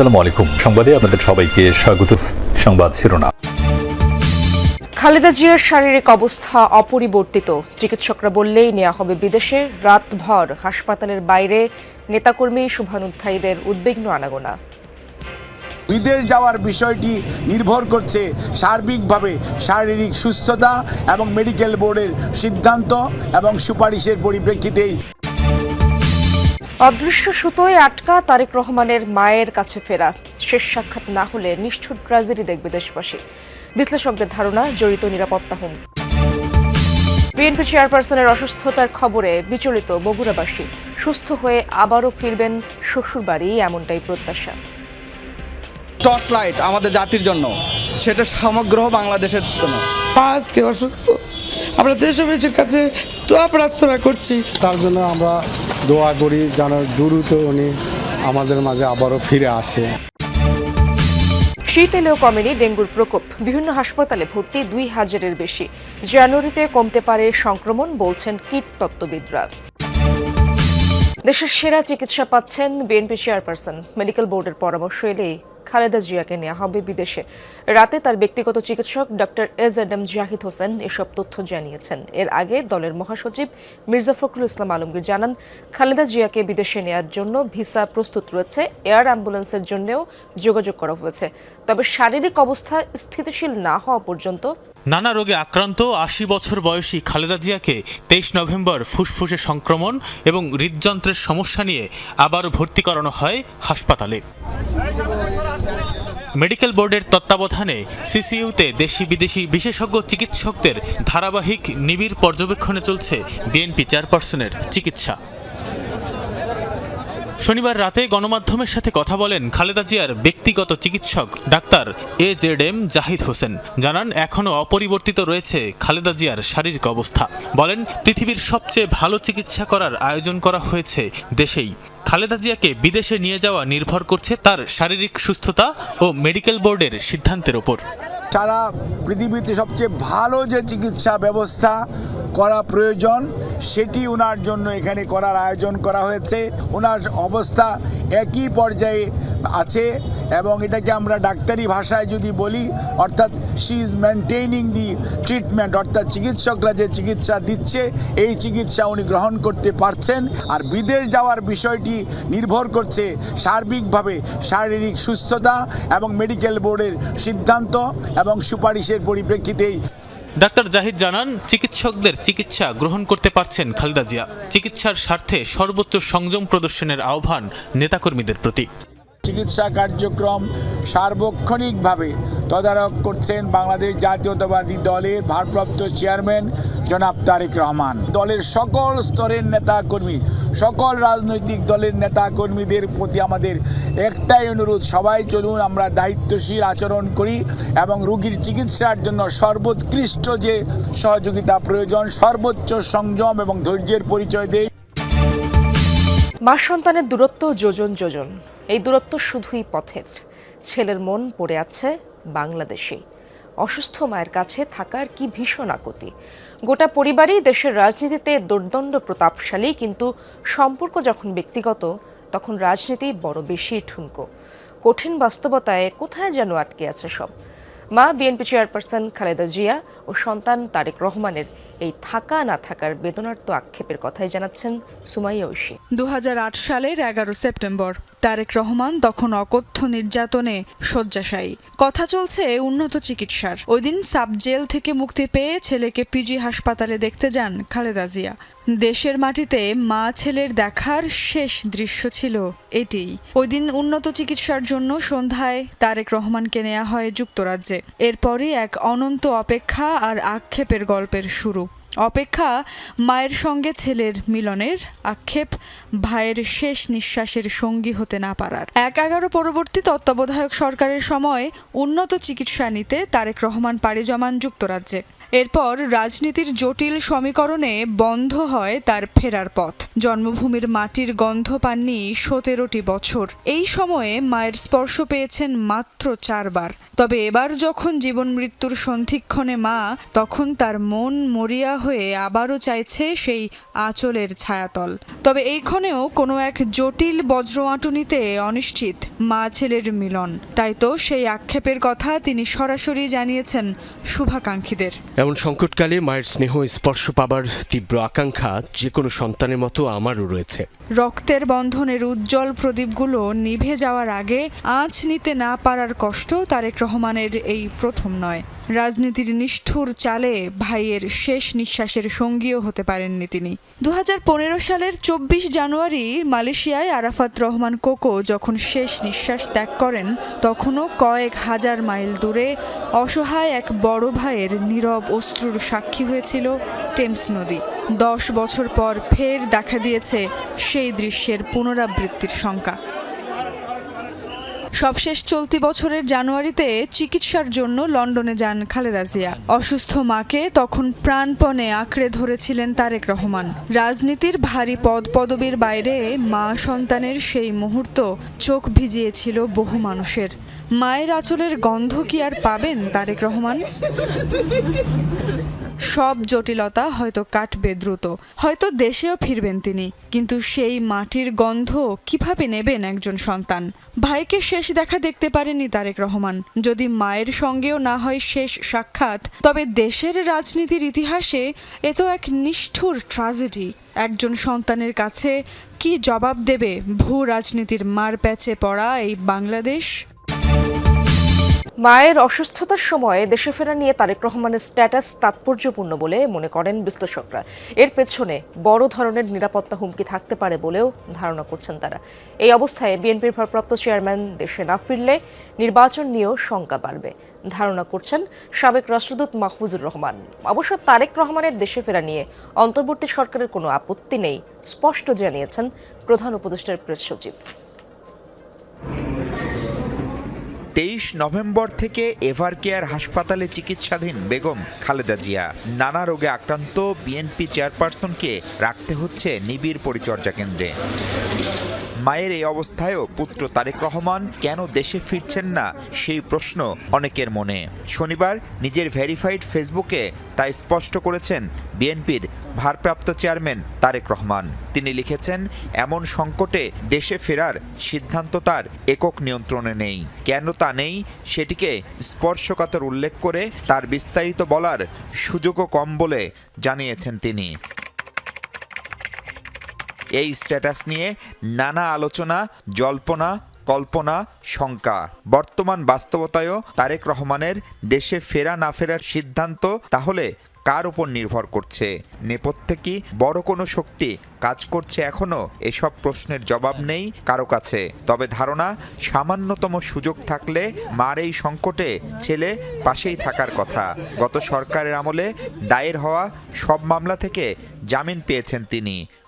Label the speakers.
Speaker 1: আসসালামু আলাইকুম। সংবাদে আপনাদের সবাইকে স্বাগত। সংবাদ শিরোনাম।
Speaker 2: খালেদা জিয়ার শারীরিক অবস্থা অপরিবর্তিত। চিকিৎসকরা বললেই নেওয়া হবে বিদেশে রাতভর হাসপাতালের বাইরে। নেতাকর্মী শুভানুধ্যায়ীদের উদ্বিগ্ন আনাগোনা।
Speaker 3: বিদেশ যাওয়ার বিষয়টি নির্ভর করছে সার্বিকভাবে শারীরিক সুস্থতা এবং মেডিকেল বোর্ডের সিদ্ধান্ত এবং সুপারিশের পরিপ্রেক্ষিতেই।
Speaker 2: অদৃশ্য সুতোয় আটকা তারেক রহমানের মায়ের কাছে ফেরা। শেষ সাক্ষাৎ না হলে নিষ্ঠুর ট্র্যাজেডি দেখবে দেশবাসী। বিশ্লেষকদের ধারণা জড়িত নিরাপত্তা হুমকি। বিএনপি চেয়ারপারসনের অসুস্থতার খবরে বিচলিত বগুড়াবাসী। সুস্থ হয়ে আবারও ফিরবেন শ্বশুরবাড়ি এমনটাই প্রত্যাশা।
Speaker 4: টর্চ লাইট আমাদের জাতির জন্য সেটা সমগ্র বাংলাদেশের জন্য।
Speaker 5: আজকে অসুস্থ। আমরা দেশবাসীর কাছে দোয়া প্রার্থনা করছি।
Speaker 6: তার জন্য আমরা দোয়া করি যেন দ্রুত উনি আমাদের মাঝে আবারও ফিরে আসে।
Speaker 2: শীত এলেও কমেনি ডেঙ্গুর প্রকোপ বিভিন্ন হাসপাতালে ভর্তি দুই হাজারের বেশি। জানুয়ারিতে কমতে পারে সংক্রমণ বলছেন কীটতত্ত্ববিদরা দেশের সেরা চিকিৎসা পাচ্ছেন বিএনপি চেয়ারপারসন। মেডিকেল বোর্ডের পরামর্শ এলেই খালেদা জিয়াকে নেওয়া হবে বিদেশে। রাতে তার ব্যক্তিগত চিকিৎসক ডক্টর এজ এম জাহিদ হোসেন এসব তথ্য জানিয়েছেন। এর আগে দলের মহাসচিব মির্জা ফখরুল ইসলাম আলমগীর জানান, খালেদা জিয়াকে বিদেশে নেয়ার জন্য ভিসা প্রস্তুত রয়েছে, এয়ার অ্যাম্বুলেন্সের জন্যও যোগাযোগ করা হয়েছে। তবে শারীরিক অবস্থা স্থিতিশীল না হওয়া পর্যন্ত
Speaker 7: নানা রোগে আক্রান্ত আশি বছর বয়সী খালেদা জিয়াকে তেইশ নভেম্বর ফুসফুসে সংক্রমণ এবং হৃদযন্ত্রের সমস্যা নিয়ে আবার ভর্তি করানো হয় হাসপাতালে। মেডিকেল বোর্ডের তত্ত্বাবধানে সিসিইউতে দেশি বিদেশি বিশেষজ্ঞ চিকিৎসকদের ধারাবাহিক নিবিড় পর্যবেক্ষণে চলছে বিএনপি চেয়ারপারসনের চিকিৎসা। শনিবার রাতে গণমাধ্যমের সাথে কথা বলেন খালেদা জিয়ার ব্যক্তিগত চিকিৎসক doctor A Z M Zahid Hossain. জানান, এখনও অপরিবর্তিত রয়েছে খালেদা জিয়ার শারীরিক অবস্থা। বলেন, পৃথিবীর সবচেয়ে ভালো চিকিৎসা করার আয়োজন করা হয়েছে দেশেই। খালেদা জিয়াকে বিদেশে নিয়ে যাওয়া নির্ভর করছে তার শারীরিক সুস্থতা ও মেডিকেল বোর্ডের সিদ্ধান্তের ওপর।
Speaker 3: সারা পৃথিবীতে সবচেয়ে ভালো যে চিকিৎসা ব্যবস্থা করা প্রয়োজন, সেটি ওনার জন্য এখানে করার আয়োজন করা হয়েছে। ওনার অবস্থা একই পর্যায়ে আছে এবং এটাকে আমরা ডাক্তারি ভাষায় যদি বলি, অর্থাৎ she is maintaining the treatment অর্থাৎ চিকিৎসকরা যে চিকিৎসা দিচ্ছে, এই চিকিৎসা উনি গ্রহণ করতে পারছেন। আর বিদেশ যাওয়ার বিষয়টি নির্ভর করছে সার্বিকভাবে শারীরিক সুস্থতা এবং মেডিকেল বোর্ডের সিদ্ধান্ত এবং সুপারিশের পরিপ্রেক্ষিতেই
Speaker 7: ডাক্তার জাহিদ জানান চিকিৎসকদের চিকিৎসা গ্রহণ করতে পারছেন খালেদা জিয়া। চিকিৎসার স্বার্থে সর্বোচ্চ সংযম প্রদর্শনের আহ্বান নেতাকর্মীদের প্রতি।
Speaker 3: চিকিৎসা কার্যক্রম সার্বক্ষণিকভাবে তদারক করছেন বাংলাদেশ জাতীয়তাবাদী দলের ভারপ্রাপ্ত চেয়ারম্যান জনাব তারেক রহমান। দলের সকল স্তরের নেতাকর্মী, সকল রাজনৈতিক দলের নেতাকর্মীদের প্রতি আমাদের একটাই অনুরোধ, সবাই চলুন আমরা দায়িত্বশীল আচরণ করি এবং রোগীর চিকিৎসার জন্য সর্বোৎকৃষ্ট যে সহযোগিতা প্রয়োজন, সর্বোচ্চ সংযম এবং ধৈর্যের পরিচয় দেয়
Speaker 2: মা সন্তানের দূরত্ব যোজন যোজন। এই দূরত্ব শুধুই পথের। ছেলের মন পড়ে আছে বাংলাদেশে অসুস্থ মায়ের কাছে থাকার কি ভীষণ আকতি গোটা পরিবারই দেশের রাজনীতিতে দুর্দণ্ড প্রতাপশালী, কিন্তু সম্পর্ক যখন ব্যক্তিগত, তখন রাজনীতি বড় বেশি ঠুনকো কঠিন বাস্তবতায় কোথায় যেন আটকে আছে সব। মা, বিএনপি চেয়ারপারসন খালেদা জিয়া ও সন্তান তারেক রহমানের এই থাকা না থাকার বেদনার্ত আক্ষেপের কথাই জানাচ্ছেন সুমাইয়া ঐশী।
Speaker 8: দু হাজার আট সালের এগারো সেপ্টেম্বর। তারেক রহমান তখন অকথ্য নির্যাতনে শয্যাশায়ী। কথা চলছে উন্নত চিকিৎসার। ওই দিন সাব জেল থেকে মুক্তি পেয়ে ছেলেকে পিজি হাসপাতালে দেখতে যান খালেদা জিয়া। দেশের মাটিতে মা ছেলের দেখার শেষ দৃশ্য ছিল এটিই। ওই দিন উন্নত চিকিৎসার জন্য সন্ধ্যায় তারেক রহমানকে নেওয়া হয় যুক্তরাজ্যে। এরপরই এক অনন্ত অপেক্ষা আর আক্ষেপের গল্পের শুরু। অপেক্ষা মায়ের সঙ্গে ছেলের মিলনের আক্ষেপ, ভাইয়ের শেষ নিঃশ্বাসের সঙ্গী হতে না পারার। এক এগারো পরবর্তী তত্ত্বাবধায়ক সরকারের সময় উন্নত চিকিৎসা নিতে তারেক রহমান পাড়ি জমান যুক্তরাজ্যে। এরপর রাজনীতির জটিল সমীকরণে বন্ধ হয় তার ফেরার পথ। জন্মভূমির মাটির গন্ধ পাননি সতেরোটি বছর। এই সময়ে মায়ের স্পর্শ পেয়েছেন মাত্র চারবার। তবে এবার যখন জীবন মৃত্যুর সন্ধিক্ষণে মা, তখন তার মন মরিয়া হয়ে আবারও চাইছে সেই আঁচলের ছায়াতল। তবে এইক্ষণেও কোনো এক জটিল বজ্রআঁটুনিতে অনিশ্চিত মা ছেলের মিলন। তাই তো সেই আক্ষেপের কথা তিনি সরাসরি জানিয়েছেন শুভাকাঙ্ক্ষীদের।
Speaker 9: এমন সংকটকালে মায়ের স্নেহ স্পর্শ পাবার তীব্র আকাঙ্ক্ষা যে কোনো সন্তানের মতো আমারও রয়েছে।
Speaker 8: রক্তের বন্ধনের উজ্জ্বল প্রদীপগুলো নিভে যাওয়ার আগে আঁচ নিতে না পারার কষ্ট তারেক রহমানের এই প্রথম নয়। রাজনীতির নিষ্ঠুর চালে ভাইয়ের শেষ নিঃশ্বাসের সঙ্গীও হতে পারেননি তিনি। দু হাজার পনেরো সালের চব্বিশ জানুয়ারি মালয়েশিয়ায় আরাফাত রহমান কোকো যখন শেষ নিঃশ্বাস ত্যাগ করেন, তখনও কয়েক হাজার মাইল দূরে অসহায় এক বড় ভাইয়ের নীরব অশ্রুর সাক্ষী হয়েছিল টেমস নদী। দশ বছর পর ফের দেখা দিয়েছে সেই দৃশ্যের পুনরাবৃত্তির শঙ্কা সবশেষ চলতি বছরের জানুয়ারিতে চিকিৎসার জন্য লন্ডনে যান খালেদা জিয়া। অসুস্থ মাকে তখন প্রাণপণে আঁকড়ে ধরেছিলেন তারেক রহমান। রাজনীতির ভারী পদ পদবীর বাইরে মা সন্তানের সেই মুহূর্ত চোখ ভিজিয়েছিল বহু মানুষের। মায়ের আঁচলের গন্ধ কি আর পাবেন তারেক রহমান? সব জটিলতা হয়তো কাটবে দ্রুত। হয়তো দেশেও ফিরবেন তিনি, কিন্তু সেই মাটির গন্ধ কীভাবে নেবেন একজন সন্তান? ভাইকে শেষ দেখা দেখতে পারেনি তারেক রহমান। যদি মায়ের সঙ্গেও না হয় শেষ সাক্ষাৎ, তবে দেশের রাজনীতির ইতিহাসে এ তো এক নিষ্ঠুর ট্রাজেডি একজন সন্তানের কাছে কি জবাব দেবে ভূ রাজনীতির মার প্যাচে পড়া এই বাংলাদেশ?
Speaker 2: মায়ের অসুস্থতার সময় দেশে ফেরা নিয়ে তারেক রহমানের স্ট্যাটাস তাৎপর্যপূর্ণ বলে মনে করেন বিশ্লেষকরা। এর পেছনে বড় ধরনের নিরাপত্তা হুমকি থাকতে পারে বলেও ধারণা করছেন তারা। এই অবস্থায় বিএনপির ভারপ্রাপ্ত চেয়ারম্যান দেশে না ফিরলে নির্বাচন নিয়েও শঙ্কা বাড়বে, ধারণা করছেন সাবেক রাষ্ট্রদূত মাহফুজুর রহমান। অবশ্য তারেক রহমানের দেশে ফেরা নিয়ে অন্তর্বর্তী সরকারের কোনো আপত্তি নেই, স্পষ্ট জানিয়েছেন প্রধান উপদেষ্টার প্রেস সচিব।
Speaker 10: তেইশ নভেম্বর থেকে এভার কেয়ার হাসপাতালে চিকিৎসাধীন বেগম খালেদা জিয়া। নানা রোগে আক্রান্ত বিএনপি চেয়ারপারসনকে রাখতে হচ্ছে নিবিড় পরিচর্যা কেন্দ্রে। মায়ের এই অবস্থায়ও পুত্র তারেক রহমান কেন দেশে ফিরছেন না, সেই প্রশ্ন অনেকের মনে। শনিবার নিজের ভেরিফাইড ফেসবুকে তা স্পষ্ট করেছেন বিএনপির ভারপ্রাপ্ত চেয়ারম্যান তারেক রহমান। তিনি লিখেছেন, এমন সংকটে দেশে ফেরার সিদ্ধান্ত তার একক নিয়ন্ত্রণে নেই। কেন তা নেই সেটিকে স্পর্শকাতর উল্লেখ করে তার বিস্তারিত বলার সুযোগও কম বলে জানিয়েছেন তিনি। এই স্ট্যাটাস নিয়ে নানা আলোচনা, জল্পনা, কল্পনা, শঙ্কা। বর্তমান বাস্তবতায়ও তারেক রহমানের দেশে ফেরা না ফেরার সিদ্ধান্ত তাহলে কার উপর নির্ভর করছে? নেপথ্যে কি বড় কোনো শক্তি কাজ করছে এখনও এসব প্রশ্নের জবাব নেই কারও কাছে। তবে ধারণা, সামান্যতম সুযোগ থাকলে মার এই সংকটে ছেলে পাশেই থাকার কথা। গত সরকারের আমলে দায়ের হওয়া সব মামলা থেকে জামিন পেয়েছেন তিনি।